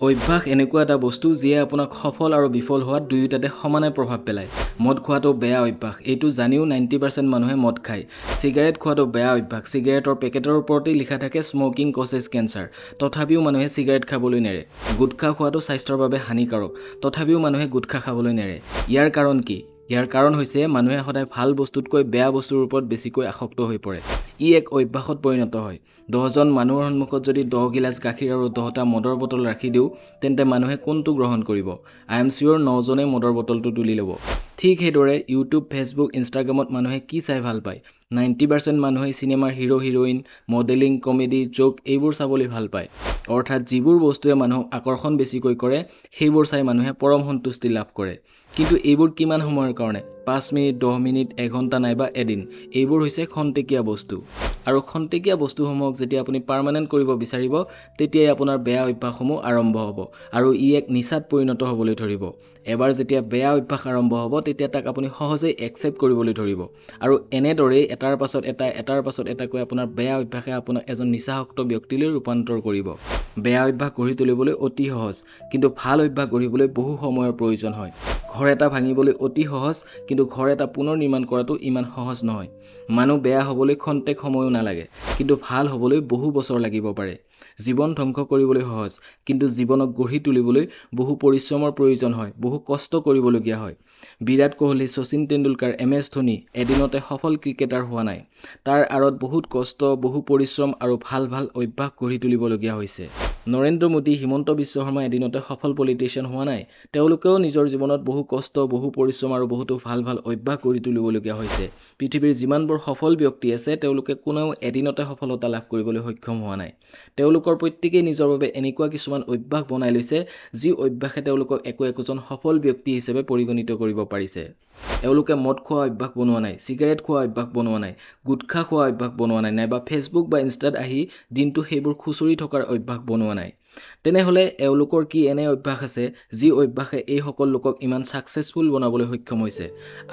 অভ্যাস এনেকুৱা এটা বস্তু যিয়ে আপোনাক সফল আৰু বিফল হোৱাত দুয়োটাতে সমানে প্ৰভাৱ পেলায়। মদ খোৱাটো বেয়া অভ্যাস। এইটো জানিও নাইণ্টি পাৰ্চেণ্ট মানুহে মদ খায়। চিগাৰেট খোৱাটো বেয়া অভ্যাস। চিগাৰেটৰ পেকেটৰ ওপৰতেই লিখা থাকে স্মকিং কজেছ কেঞ্চাৰ তথাপিও মানুহে চিগাৰেট খাবলৈ নেৰে। গুটখা খোৱাটো স্বাস্থ্যৰ বাবে হানিকাৰক। তথাপিও মানুহে গুটখা খাবলৈ নেৰে। ইয়াৰ কাৰণ কি? ইয়াৰ কাৰণ হৈছে মানুহে সদায় ভাল বস্তুতকৈ বেয়া বস্তুৰ ওপৰত বেছিকৈ আসক্ত হৈ পৰে। ই এক অভ্যাসত পৰিণত হয়। দহজন মানুহৰ সন্মুখত যদি দহ গিলাচ গাখীৰ আৰু দহটা মদৰ বটল ৰাখি দিওঁ তেন্তে মানুহে কোনটো গ্ৰহণ কৰিব? আই এম চিয়'ৰ নজনে মদৰ বটলটো তুলি ল'ব। ঠিক সেইদৰে ইউটিউব ফেচবুক ইনষ্টাগ্ৰামত মানুহে কি চাই ভাল পায়? নাইণ্টি পাৰ্চেণ্ট মানুহে চিনেমাৰ hero' heroine modelling comedy joke এইবোৰ চাবলৈ ভাল পায়। অৰ্থাৎ যিবোৰ বস্তুৱে মানুহক আকৰ্ষণ বেছিকৈ কৰে সেইবোৰ চাই মানুহে পৰম সন্তুষ্টি লাভ কৰে। কিন্তু এইবোৰ কিমান সময়ৰ কাৰণে? পাঁচ মিনিট দহ মিনিট এঘণ্টা নাইবা এদিন। এইবোৰ হৈছে খন্তেকীয়া বস্তু। আৰু খন্তেকীয়া বস্তুসমূহক যেতিয়া আপুনি পাৰ্মানেণ্ট কৰিব বিচাৰিব তেতিয়াই আপোনাৰ বেয়া অভ্যাসসমূহ আৰম্ভ হ'ব আৰু ই এক নিচাত পৰিণত হ'বলৈ ধৰিব। এবাৰ যেতিয়া বেয়া অভ্যাস আৰম্ভ হ'ব তেতিয়া তাক আপুনি সহজেই একচেপ্ট কৰিবলৈ ধৰিব। আৰু এনেদৰেই এটাৰ পাছত এটা এটাৰ পাছত এটাকৈ আপোনাৰ বেয়া অভ্যাসে আপোনাক এজন নিচাসক্ত ব্যক্তিলৈ ৰূপান্তৰ কৰিব। বেয়া অভ্যাস গঢ়ি তুলিবলৈ অতি সহজ কিন্তু ভাল অভ্যাস গঢ়িবলৈ বহু সময়ৰ প্ৰয়োজন হয়। ঘৰ এটা ভাঙিবলৈ অতি সহজ কিন্তু ঘৰ এটা পুনৰ নিৰ্মাণ কৰাটো ইমান সহজ নহয়। মানুহ বেয়া হ'বলৈ খন্তেক সময়ো নালাগে কিন্তু ভাল হ'বলৈ বহু বছৰ লাগিব পাৰে। জীৱন ধ্বংস কৰিবলৈ সহজ কিন্তু জীৱনক গঢ়ি তুলিবলৈ বহু পৰিশ্ৰমৰ প্ৰয়োজন হয় বহু কষ্ট কৰিবলগীয়া হয়। বিৰাট কোহলি শচীন তেণ্ডুলকাৰ এম এছ ধোনী এদিনতে সফল ক্ৰিকেটাৰ হোৱা নাই। তাৰ আঁৰত বহুত কষ্ট বহু পৰিশ্ৰম আৰু ভাল ভাল অভ্যাস গঢ়ি তুলিবলগীয়া হৈছে। নৰেন্দ্ৰ মোদী হিমন্ত বিশ্ব শৰ্মা এদিনতে সফল পলিটিচিয়ান হোৱা নাই। তেওঁলোকেও নিজৰ জীৱনত বহু কষ্ট বহু পৰিশ্ৰম আৰু বহুতো ভাল ভাল অভ্যাস গঢ়ি তুলিবলগীয়া হৈছে। পৃথিৱীৰ যিমানবোৰ সফল ব্যক্তি আছে তেওঁলোকে কোনেও এদিনতে সফলতা লাভ কৰিবলৈ সক্ষম হোৱা নাই। তেওঁলোকৰ প্ৰত্যেকেই নিজৰ বাবে এনেকুৱা কিছুমান অভ্যাস বনাই লৈছে যি অভ্যাসে তেওঁলোকক একো একোজন সফল ব্যক্তি হিচাপে পৰিগণিত কৰিব পাৰিছে এওঁলোকে মদ খোৱা অভ্যাস বনোৱা নাই চিগাৰেট খোৱা অভ্যাস বনোৱা নাই গুটখা খোৱা অভ্যাস বনোৱা নাই নাইবা ফেচবুক বা ইনষ্টাত আহি দিনটো সেইবোৰ খুচৰি থকাৰ অভ্যাস বনোৱা নাই। তেনেহ'লে এওঁলোকৰ কি এনে অভ্যাস আছে যি অভ্যাসে এইসকল লোকক ইমান ছাকচেছফুল বনাবলৈ সক্ষম হৈছে?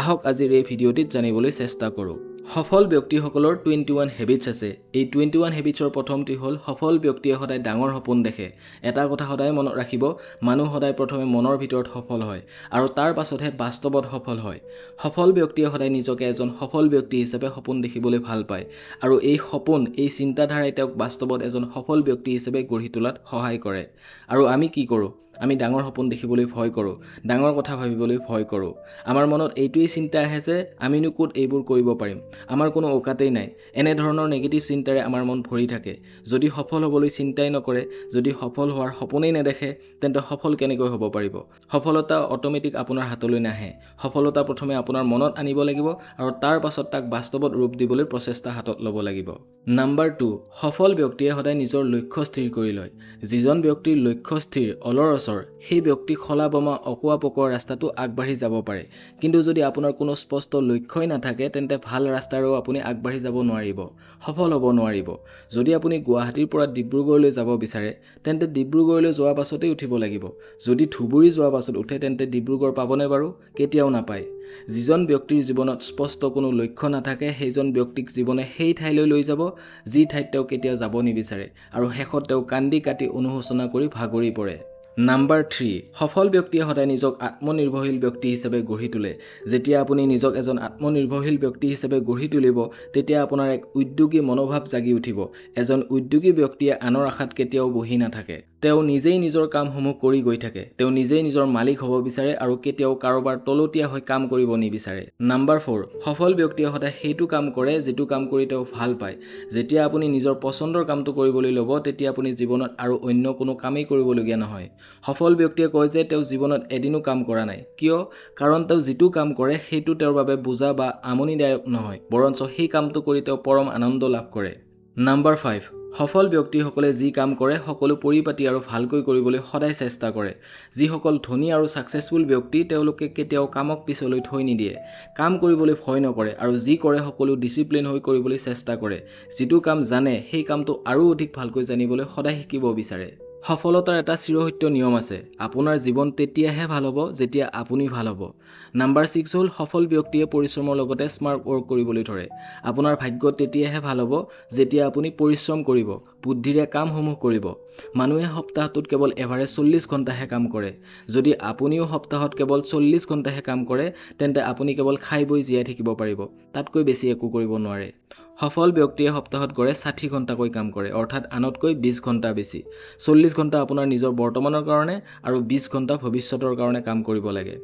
আহক আজিৰ এই ভিডিঅ'টিত জানিবলৈ চেষ্টা কৰোঁ। সফল ব্যক্তিসকলৰ টুৱেণ্টি ওৱান হেবিটছ আছে। এই টুৱেণ্টি ওৱান হেবিটছৰ প্ৰথমটি হ'ল সফল ব্যক্তিয়ে সদায় ডাঙৰ সপোন দেখে। এটা কথা সদায় মনত ৰাখিব মানুহ সদায় প্ৰথমে মনৰ ভিতৰত সফল হয় আৰু তাৰ পাছতহে বাস্তৱত সফল হয়। সফল ব্যক্তিয়ে সদায় নিজকে এজন সফল ব্যক্তি হিচাপে সপোন দেখিবলৈ ভাল পায় আৰু এই সপোন এই চিন্তাধাৰাই তেওঁক বাস্তৱত এজন সফল ব্যক্তি হিচাপে গঢ়ি তোলাত সহায় কৰে। আৰু আমি কি কৰোঁ? আমি ডাঙৰ সপোন দেখিবলৈ ভয় কৰোঁ ডাঙৰ কথা ভাবিবলৈ ভয় কৰোঁ। আমাৰ মনত এইটোৱেই চিন্তা আহে যে আমিনো ক'ত এইবোৰ কৰিব পাৰিম। আমাৰ কোনো অকাতেই নাই। এনেধৰণৰ নিগেটিভ চিন্তাৰে আমাৰ মন ভৰি থাকে। যদি সফল হ'বলৈ চিন্তাই নকৰে যদি সফল হোৱাৰ সপোনেই নেদেখে তেন্তে সফল কেনেকৈ হ'ব পাৰিব? সফলতা অট'মেটিক আপোনাৰ হাতলৈ নাহে। সফলতা প্ৰথমে আপোনাৰ মনত আনিব লাগিব আৰু তাৰ পাছত তাক বাস্তৱত ৰূপ দিবলৈ প্ৰচেষ্টা হাতত ল'ব লাগিব। নাম্বাৰ টু সফল ব্যক্তিয়ে সদায় নিজৰ লক্ষ্য স্থিৰ কৰি লয়। যিজন ব্যক্তিৰ লক্ষ্য স্থিৰ অলৰচৰ সেই ব্যক্তি খলা বমা অকোৱা পকোৱা ৰাস্তাটো আগবাঢ়ি যাব পাৰে। কিন্তু যদি আপোনাৰ কোনো স্পষ্ট লক্ষ্যই নাথাকে তেন্তে ভাল ৰাস্তাৰেও আপুনি আগবাঢ়ি যাব নোৱাৰিব সফল হ'ব নোৱাৰিব। যদি আপুনি গুৱাহাটীৰ পৰা ডিব্ৰুগড়লৈ যাব বিচাৰে তেন্তে ডিব্ৰুগড়লৈ যোৱাৰ পাছতেই উঠিব লাগিব। যদি ধুবুৰী যোৱাৰ পাছত উঠে তেন্তে ডিব্ৰুগড় পাবনে বাৰু? কেতিয়াও নাপায়। যিজন ব্যক্তিৰ জীৱনত স্পষ্ট কোনো লক্ষ্য নাথাকে সেইজন ব্যক্তিক জীৱনে সেই ঠাইলৈ লৈ যাব যি ঠাইত তেওঁ কেতিয়াও যাব নিবিচাৰে। আৰু শেষত তেওঁ কান্দি কাটি অনুশোচনা কৰি ভাগৰি পৰে। নাম্বাৰ থ্ৰী সফল ব্যক্তিয়ে সদায় নিজক আত্মনিৰ্ভৰশীল ব্যক্তি হিচাপে গঢ়ি তোলে। যেতিয়া আপুনি নিজক এজন আত্মনিৰ্ভৰশীল ব্যক্তি হিচাপে গঢ়ি তুলিব তেতিয়া আপোনাৰ এক উদ্যোগী মনোভাৱ জাগি উঠিব। এজন উদ্যোগী ব্যক্তিয়ে আনৰ আশাত কেতিয়াও বহি নাথাকে। তেওঁ নিজেই নিজৰ কামসমূহ কৰি গৈ থাকে। তেওঁ নিজেই নিজৰ মালিক হ'ব বিচাৰে আৰু কেতিয়াও কাৰোবাৰ তলতীয়া হৈ কাম কৰিব নিবিচাৰে। নাম্বাৰ ফ'ৰ সফল ব্যক্তিয়ে সদায় সেইটো কাম কৰে যিটো কাম কৰি তেওঁ ভাল পায়। যেতিয়া আপুনি নিজৰ পচন্দৰ কামটো কৰিবলৈ ল'ব তেতিয়া আপুনি জীৱনত আৰু অন্য কোনো কামেই কৰিবলগীয়া নহয়। সফল ব্যক্তিয়ে কয় যে তেওঁ জীৱনত এদিনো কাম কৰা নাই। কিয়? কাৰণ তেওঁ যিটো কাম কৰে সেইটো তেওঁৰ বাবে বোজা বা আমনিদায়ক নহয় বৰঞ্চ সেই কামটো কৰি তেওঁ পৰম আনন্দ লাভ কৰে। নাম্বাৰ ফাইভ সফল ব্যক্তিসকলে যি কাম কৰে সকলো পৰিপাটি আৰু ভালকৈ কৰিবলৈ সদায় চেষ্টা কৰে। যিসকল ধনী আৰু ছাকচেছফুল ব্যক্তি তেওঁলোকে কেতিয়াও কামক পিছলৈ থৈ নিদিয়ে। কাম কৰিবলৈ ভয় নকৰে আৰু যি কৰে সকলো ডিচিপ্লিন হৈ কৰিবলৈ চেষ্টা কৰে। যিটো কাম জানে সেই কামটো আৰু অধিক ভালকৈ জানিবলৈ সদায় শিকিব বিচাৰে। সফলতাৰ এটা চিৰসত্য নিয়ম আছে। আপোনাৰ জীৱন তেতিয়াহে ভাল হ'ব যেতিয়া আপুনি ভাল হ'ব। নাম্বাৰ ছিক্স হ'ল সফল ব্যক্তিয়ে পৰিশ্ৰমৰ লগতে স্মাৰ্ট ৱৰ্ক কৰিবলৈ ধৰে। আপোনাৰ ভাগ্য তেতিয়াহে ভাল হ'ব যেতিয়া আপুনি পৰিশ্ৰম কৰিব বুদ্ধিৰে কামসমূহ কৰিব। মানুহে সপ্তাহটোত কেৱল এভাৰেজ চল্লিছ ঘণ্টাহে কাম কৰে। যদি আপুনিও সপ্তাহত কেৱল চল্লিছ ঘণ্টাহে কাম কৰে তেন্তে আপুনি কেৱল খাই বৈ জীয়াই থাকিব পাৰিব। তাতকৈ বেছি একো কৰিব নোৱাৰে। সফল ব্যক্তিয়ে সপ্তাহত গড়ে ষাঠি ঘণ্টাকৈ কাম কৰে অৰ্থাৎ আনতকৈ বিছ ঘণ্টা বেছি। চল্লিছ ঘণ্টা আপোনাৰ নিজৰ বৰ্তমানৰ কাৰণে আৰু বিছ ঘণ্টা ভৱিষ্যতৰ কাৰণে কাম কৰিব লাগে।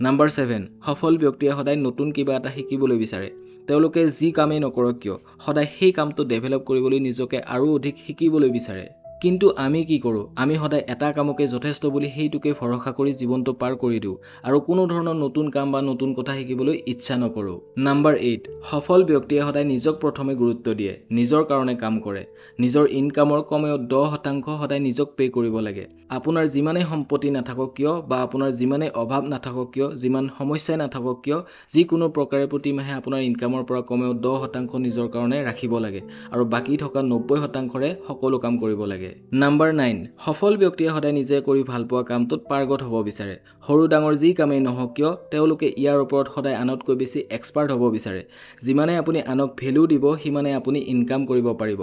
নাম্বাৰ ছেভেন সফল ব্যক্তিয়ে সদায় নতুন কিবা এটা শিকিবলৈ বিচাৰে। তেওঁলোকে যি কামেই নকৰক কিয় সদায় সেই কামটো ডেভেলপ কৰিবলৈ নিজকে আৰু অধিক শিকিবলৈ বিচাৰে। কিন্তু আমি কি কৰোঁ? আমি সদায় এটা কামকে যথেষ্ট বুলি সেইটোকে ভৰসা কৰি জীৱনটো পাৰ কৰি দিওঁ আৰু কোনো ধৰণৰ নতুন কাম বা নতুন কথা শিকিবলৈ ইচ্ছা নকৰোঁ। নাম্বাৰ এইট সফল ব্যক্তিয়ে সদায় নিজক প্ৰথমে গুৰুত্ব দিয়ে নিজৰ কাৰণে কাম কৰে। নিজৰ ইনকামৰ কমেও দহ শতাংশ সদায় নিজক পে' কৰিব লাগে। আপোনাৰ যিমানেই সম্পত্তি নাথাকক কিয় বা আপোনাৰ যিমানেই অভাৱ নাথাকক কিয় যিমান সমস্যাই নাথাকক কিয় যিকোনো প্ৰকাৰে প্ৰতিমাহে আপোনাৰ ইনকামৰ পৰা কমেও দহ শতাংশ নিজৰ কাৰণে ৰাখিব লাগে আৰু বাকী থকা নব্বৈ শতাংশৰে সকলো কাম কৰিব লাগে। নাম্বাৰ নাইন সফল ব্যক্তিয়ে সদায় নিজে কৰি ভাল পোৱা কামটোত পাৰ্গত হ'ব বিচাৰে। সৰু ডাঙৰ যি কামেই নহওক কিয় তেওঁলোকে ইয়াৰ ওপৰত সদায় আনতকৈ বেছি এক্সপাৰ্ট হ'ব বিচাৰে। যিমানে আপুনি আনক ভেলু দিব সিমানে আপুনি ইনকাম কৰিব পাৰিব।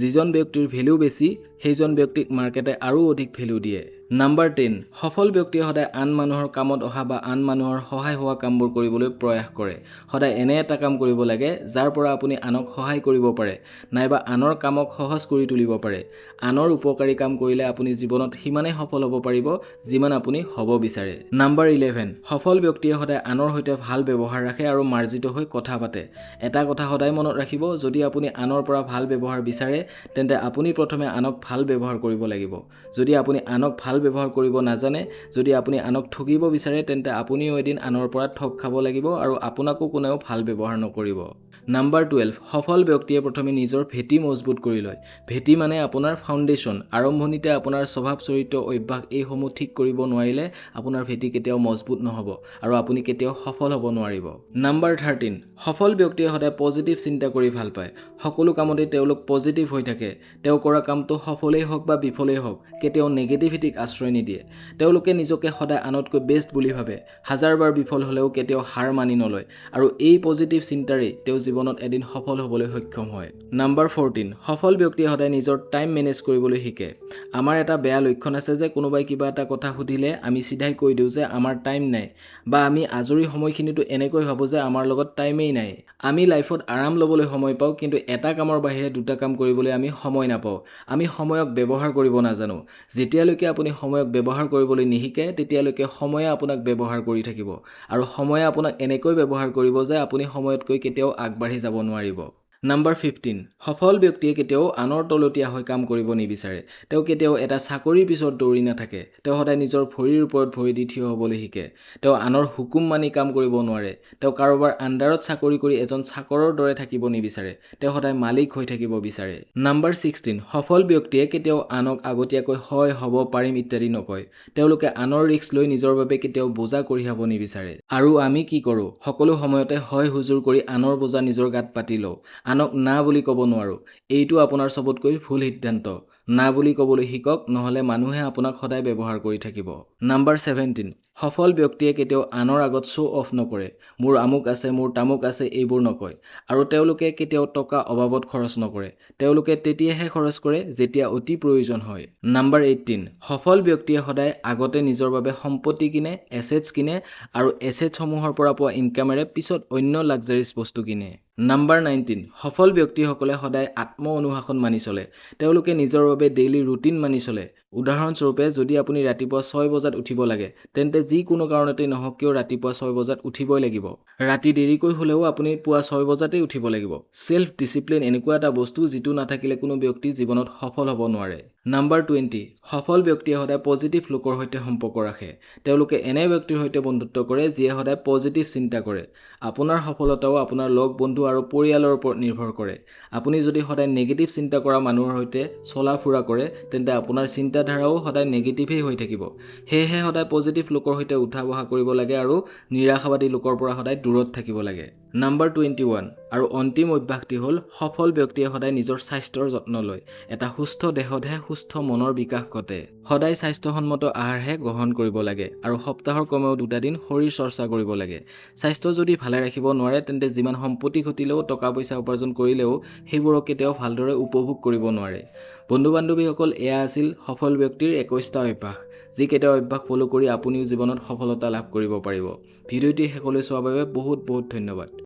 যিজন ব্যক্তিৰ ভেলু বেছি সেইজন ব্যক্তিক মাৰ্কেটে আৰু অধিক ভেলু দিয়ে দিয়ে নাম্বাৰ টেন সফল ব্যক্তিয়ে সদায় আন মানুহৰ কামত অহা বা আন মানুহৰ সহায় হোৱা কামবোৰ কৰিবলৈ প্ৰয়াস কৰে। সদায় এনে এটা কাম কৰিব লাগে যাৰ পৰা আপুনি আনক সহায় কৰিব পাৰে নাইবা আনৰ কামক সহজ কৰি তুলিব পাৰে। আনৰ উপকাৰী কাম কৰিলে আপুনি জীৱনত সিমানেই সফল হ'ব পাৰিব যিমান আপুনি হ'ব বিচাৰে। নাম্বাৰ ইলেভেন সফল ব্যক্তিয়ে সদায় আনৰ সৈতে ভাল ব্যৱহাৰ ৰাখে আৰু মাৰ্জিত হৈ কথা পাতে। এটা কথা সদায় মনত ৰাখিব যদি আপুনি আনৰ পৰা ভাল ব্যৱহাৰ বিচাৰে তেন্তে আপুনি প্ৰথমে আনক ভাল ব্যৱহাৰ কৰিব লাগিব। যদি আপুনি আনক ভাল ব্যৱহাৰ কৰিব নাজানে যদি আপুনি আনক ঠগিব বিচাৰে তেন্তে আপুনিও এদিন আনৰ পৰা ঠগ খাব লাগিব আৰু আপোনাকো কোনেও ভাল ব্যৱহাৰ নকৰিব। নাম্বাৰ টুৱেলভ সফল ব্যক্তিয়ে প্ৰথমে নিজৰ ভেটি মজবুত কৰি লয়। ভেটি মানে আপোনাৰ ফাউণ্ডেশ্যন আৰম্ভণিতে আপোনাৰ স্বভাৱ চৰিত্ৰ অভ্যাস এইসমূহ ঠিক কৰিব নোৱাৰিলে আপোনাৰ ভেটি কেতিয়াও মজবুত নহ'ব আৰু আপুনি কেতিয়াও সফল হ'ব নোৱাৰিব। নাম্বাৰ থাৰ্টিন সফল ব্যক্তিয়ে সদায় পজিটিভ চিন্তা কৰি ভাল পায়। সকলো কামতে তেওঁলোক পজিটিভ হৈ থাকে। তেওঁ কৰা কামটো সফলেই হওক বা বিফলেই হওক কেতিয়াও নেগেটিভিটিক আশ্ৰয় নিদিয়ে। তেওঁলোকে নিজকে সদায় আনতকৈ বেষ্ট বুলি ভাবে। হাজাৰবাৰ বিফল হ'লেও কেতিয়াও হাৰ মানি নলয়। আৰু এই পজিটিভ চিন্তাৰেই তেওঁ জীৱনত এদিন সফল হ'বলৈ সক্ষম হয়। নাম্বাৰ ফৰ্টিন সফল ব্যক্তিয়ে সদায় নিজৰ টাইম মেনেজ কৰিবলৈ শিকে। আমাৰ এটা বেয়া লক্ষণ আছে যে কোনোবাই কিবা এটা কথা সুধিলে আমি চিধাই কৈ দিওঁ যে আমাৰ টাইম নাই বা আমি আজৰি সময়খিনিতো এনেকৈ ভাবোঁ যে আমাৰ লগত টাইমেই নাই। আমি লাইফত আৰাম ল'বলৈ সময় পাওঁ কিন্তু এটা কামৰ বাহিৰে দুটা কাম কৰিবলৈ আমি সময় নাপাওঁ। আমি সময়ক ব্যৱহাৰ কৰিব নাজানো। যেতিয়ালৈকে আপুনি সময়ক ব্যৱহাৰ কৰিবলৈ নিশিকে তেতিয়ালৈকে সময়ে আপোনাক ব্যৱহাৰ কৰি থাকিব। আৰু সময়ে আপোনাক এনেকৈ ব্যৱহাৰ কৰিব যে আপুনি সময়তকৈ কেতিয়াও আগবাঢ়ি যাব নোৱাৰিব। নাম্বাৰ ফিফটিন সফল ব্যক্তিয়ে কেতিয়াও আনৰ তলতীয়া হৈ কাম কৰিব নিবিচাৰে। তেওঁ কেতিয়াও এটা চাকৰিৰ পিছত দৌৰি নাথাকে। তেওঁ সদায় নিজৰ ভৰিৰ ওপৰত ভৰি দি থিয় হ'বলৈ শিকে। তেওঁ আনৰ হুকুম মানি কাম কৰিব নোৱাৰে। তেওঁ কাৰোবাৰ আণ্ডাৰত চাকৰি কৰি এজন চাকৰৰ দৰে থাকিব নিবিচাৰে। তেওঁ সদায় মালিক হৈ থাকিব বিচাৰে। নাম্বাৰ ছিক্সটিন সফল ব্যক্তিয়ে কেতিয়াও আনক আগতীয়াকৈ হয় হ'ব পাৰিম ইত্যাদি নকয়। তেওঁলোকে আনৰ ৰিস্ক লৈ নিজৰ বাবে কেতিয়াও বোজা কঢ়িয়াব নিবিচাৰে। আৰু আমি কি কৰোঁ? সকলো সময়তে হয় হুজুৰ কৰি আনৰ বোজা নিজৰ গাত পাতি লওঁ। আনক না বুলি ক'ব নোৱাৰোঁ। এইটো আপোনাৰ চবতকৈ ভুল সিদ্ধান্ত। না বুলি ক'বলৈ শিকক নহ'লে মানুহে আপোনাক সদায় ব্যৱহাৰ কৰি থাকিব। নাম্বাৰ ছেভেণ্টিন সফল ব্যক্তিয়ে কেতিয়াও আনৰ আগত শ্ব' অফ নকৰে। মোৰ আমুক আছে মোৰ তামুক আছে এইবোৰ নকয়। আৰু তেওঁলোকে কেতিয়াও টকা অবাবত খৰচ নকৰে। তেওঁলোকে তেতিয়াহে খৰচ কৰে যেতিয়া অতি প্ৰয়োজন হয়। নাম্বাৰ এইটিন সফল ব্যক্তিয়ে সদায় আগতে নিজৰ বাবে সম্পত্তি কিনে এছেটছ কিনে আৰু এছেটছসমূহৰ পৰা পোৱা ইনকামেৰে পিছত অন্য লাক্সাৰিজ বস্তু কিনে। নাম্বাৰ নাইনটিন সফল ব্যক্তিসকলে সদায় আত্ম অনুশাসন মানি চলে। তেওঁলোকে নিজৰ বাবে ডেইলি ৰুটিন মানি চলে। উদাহৰণস্বৰূপে যদি আপুনি ৰাতিপুৱা ছয় বজাত উঠিব লাগে তেন্তে যিকোনো কাৰণতেই নহওক কিয় ৰাতিপুৱা ছয় বজাত উঠিবই লাগিব? ৰাতি দেৰিকৈ হ'লেও আপুনি পুৱা ছয় বজাতেই উঠিব লাগিব। ছেল্ফ ডিচিপ্লিন এনেকুৱা এটা বস্তু যিটো নাথাকিলে কোনো ব্যক্তি জীৱনত সফল হ'ব নোৱাৰে। নাম্বাৰ টুৱেণ্টি সফল ব্যক্তিয়ে সদায় পজিটিভ লোকৰ সৈতে সম্পৰ্ক ৰাখে। তেওঁলোকে এনে ব্যক্তিৰ সৈতে বন্ধুত্ব কৰে যিয়ে সদায় পজিটিভ চিন্তা কৰে। আপোনাৰ সফলতাও আপোনাৰ লগ বন্ধু আৰু পৰিয়ালৰ ওপৰত নিৰ্ভৰ কৰে। আপুনি যদি সদায় নিগেটিভ চিন্তা কৰা মানুহৰ সৈতে চলা ফুৰা কৰে তেন্তে আপোনাৰ চিন্তাধাৰাও সদায় নিগেটিভেই হৈ থাকিব। সেয়েহে সদায় পজিটিভ লোকৰ সৈতে উঠা বহা কৰিব লাগে আৰু নিৰাশাবাদী লোকৰ পৰা সদায় দূৰত থাকিব লাগে। নাম্বাৰ টুৱেণ্টি ওৱান আৰু অন্তিম অভ্যাসটি হ'ল সফল ব্যক্তিয়ে সদায় নিজৰ স্বাস্থ্যৰ যত্ন লয়। এটা সুস্থ দেহতহে সুস্থ সুস্থ মনৰ বিকাশ ঘটে। সদায় স্বাস্থ্যসন্মত আহাৰহে গ্ৰহণ কৰিব লাগে আৰু সপ্তাহৰ কমেও দুটা দিন শৰীৰ চৰ্চা কৰিব লাগে। স্বাস্থ্য যদি ভালে ৰাখিব নোৱাৰে তেন্তে যিমান সম্পত্তি ঘটিলেও টকা পইচা উপাৰ্জন কৰিলেও সেইবোৰক কেতিয়াও ভালদৰে উপভোগ কৰিব নোৱাৰে। বন্ধু বান্ধৱীসকল এয়া আছিল সফল ব্যক্তিৰ একৈশটা অভ্যাস যিকেইটা অভ্যাস ফ'ল' কৰি আপুনিও জীৱনত সফলতা লাভ কৰিব পাৰিব। ভিডিঅ'টি শেষলৈ চোৱাৰ বাবে বহুত বহুত ধন্যবাদ।